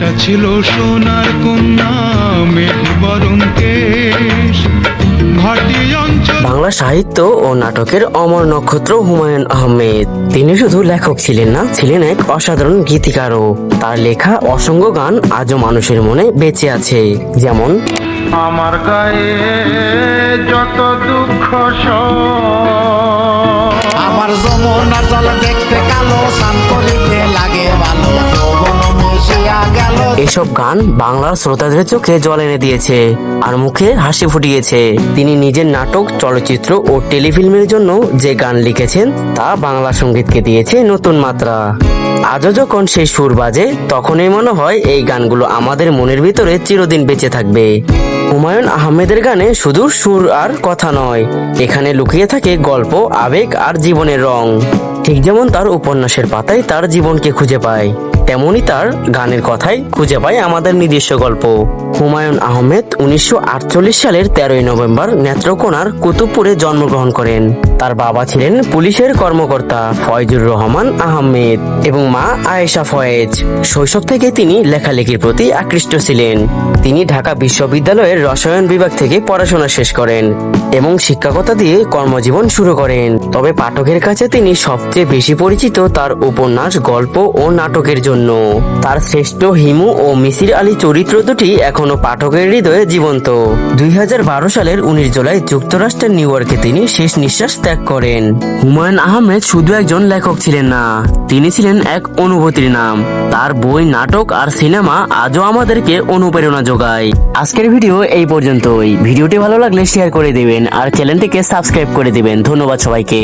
মেয়েটা ছিল সোনার কন্যা মেঘ বরণ কেশ। বাংলা সাহিত্য ও নাটকের অমর নক্ষত্র হুমায়ুন আহমেদ। তিনি শুধু লেখক ছিলেন না ছিলেন এক অসাধারণ গীতিকারও। তার লেখা অসংখ্য গান আজও মানুষের মনে বেঁচে আছে যেমন আমার গায়ে যত দুঃখ আমার যমুনার জল দেখতে এসব গান বাংলার শ্রোতাদের চোখে জল এনে দিয়েছে আর মুখে হাসি ফুটিয়েছে। তিনি নিজের নাটক, চলচ্চিত্র ও টেলিফিল্মের জন্য যে গান লিখেছেন, তা বাংলা সঙ্গীতকে দিয়েছে নতুন মাত্রা। আজও যখন সেই সুর বাজে, তখনই মনে হয় এই গানগুলো আমাদের মনের ভিতরে চিরদিন বেঁচে থাকবে। হুমায়ুন আহমেদের গানে শুধু সুর আর কথা নয়, এখানে লুকিয়ে থাকে গল্প, আবেগ আর জীবনের রং। ঠিক যেমন তার উপন্যাসের পাতায় তার জীবনকে খুঁজে পায় তেমনি তার গানের কথাই খুঁজে পায় আমাদের নিজস্ব গল্প। হুমায়ুন আহমেদ উনিশশো সালের তেরোই নভেম্বর নেত্রকোনার কুতুবপুরে জন্মগ্রহণ করেন। তার বাবা ছিলেন পুলিশের কর্মকর্তা ফয়জুর রহমান আহমেদ এবং মা আয়েশা ফয়েজ। শৈশব থেকে তিনি লেখালেখির প্রতি আকৃষ্ট ছিলেন। তিনি ঢাকা বিশ্ববিদ্যালয়ের রসায়ন বিভাগ থেকে পড়াশোনা শেষ করেন এবং শিক্ষকতা দিয়ে কর্মজীবন শুরু করেন। তবে পাঠকের কাছে তিনি সবচেয়ে বেশি পরিচিত তার উপন্যাস, গল্প ও নাটকের জন্য। তার শ্রেষ্ঠ হিমু ও মিসির আলী চরিত্র দুটি এখনও পাঠকের হৃদয়ে জীবন্ত। দুই হাজার বারো সালের উনিশ জুলাই যুক্তরাষ্ট্রের নিউ ইয়র্কে তিনি শেষ নিঃশ্বাস ত্যাগ করেন। হুমায়ুন আহমেদ শুধু একজন লেখক ছিলেন না, তিনি ছিলেন এক অনুভূতির নাম। তার বই, নাটক আর সিনেমা আজও আমাদেরকে অনুপ্রেরণা যোগায়। আজকের ভিডিও এই পর্যন্তই। ভিডিওটি ভালো লাগলে শেয়ার করে দিবেন আর চ্যানেলটিকে সাবস্ক্রাইব করে দিবেন। ধন্যবাদ সবাইকে।